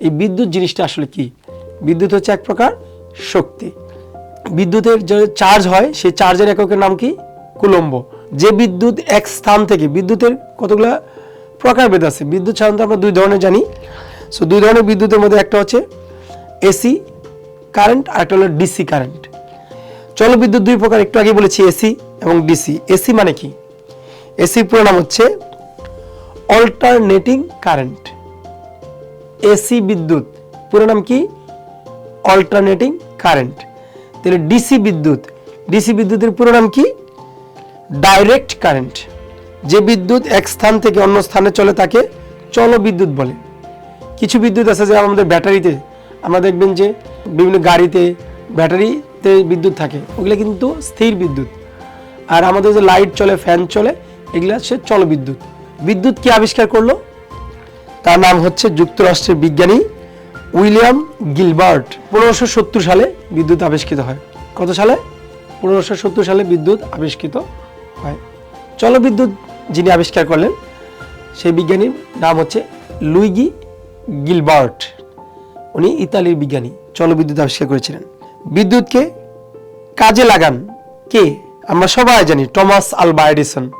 এই বিদ্যুৎ জিনিসটা আসলে কি? বিদ্যুৎ হচ্ছে এক প্রকার শক্তি। বিদ্যুতের যে চার্জ হয়, সেই চার্জের এককের নাম কি? কুলম্ব। যে বিদ্যুৎ এক স্থান থেকে, বিদ্যুতের কতগুলা প্রকারভেদ আছে? বিদ্যুৎ সাধারণত আমরা দুই ধরনের জানি। সো দুই ধরনের বিদ্যুতের মধ্যে একটা হচ্ছে এসি কারেন্ট আর একটা হলো ডিসি কারেন্ট চলো বিদ্যুৎ দুই প্রকার, একটু আগে বলেছি এসি এবং ডিসি এসি মানে কি? এসির পুরো নাম হচ্ছে অল্টারনেটিং কারেন্ট এসি বিদ্যুৎ। পুরো নাম কি? অল্টারনেটিং কারেন্ট তাহলে ডিসি বিদ্যুৎ। ডিসি বিদ্যুতের পুরো নাম কি? ডাইরেক্ট কারেন্ট যে বিদ্যুৎ এক স্থান থেকে অন্য স্থানে চলে তাকে চল বিদ্যুৎ বলে। কিছু বিদ্যুৎ আছে যে আমাদের ব্যাটারিতে। আমরা দেখবেন যে বিভিন্ন গাড়িতে, ব্যাটারিতে বিদ্যুৎ থাকে। ওগুলো কিন্তু স্থির বিদ্যুৎ। আর আমাদের যে লাইট চলে ফ্যান চলে, এগুলো হচ্ছে চল বিদ্যুৎ। বিদ্যুৎ কি আবিষ্কার করল? তার নাম হচ্ছে যুক্তরাষ্ট্রের বিজ্ঞানী উইলিয়াম গিলবার্ট। পনেরোশো সত্তর সালে বিদ্যুৎ আবিষ্কৃত হয়। কত সালে? পনেরোশো সত্তর সালে বিদ্যুৎ আবিষ্কৃত হয়। জলবিদ্যুৎ যিনি আবিষ্কার করলেন, সেই বিজ্ঞানীর নাম হচ্ছে লুইগি গিলবার্ট। উনি ইতালির বিজ্ঞানী জলবিদ্যুৎ আবিষ্কার করেছিলেন। বিদ্যুৎকে কাজে লাগান কে? আমরা সবাই জানি, টমাস আলভা এডিসন।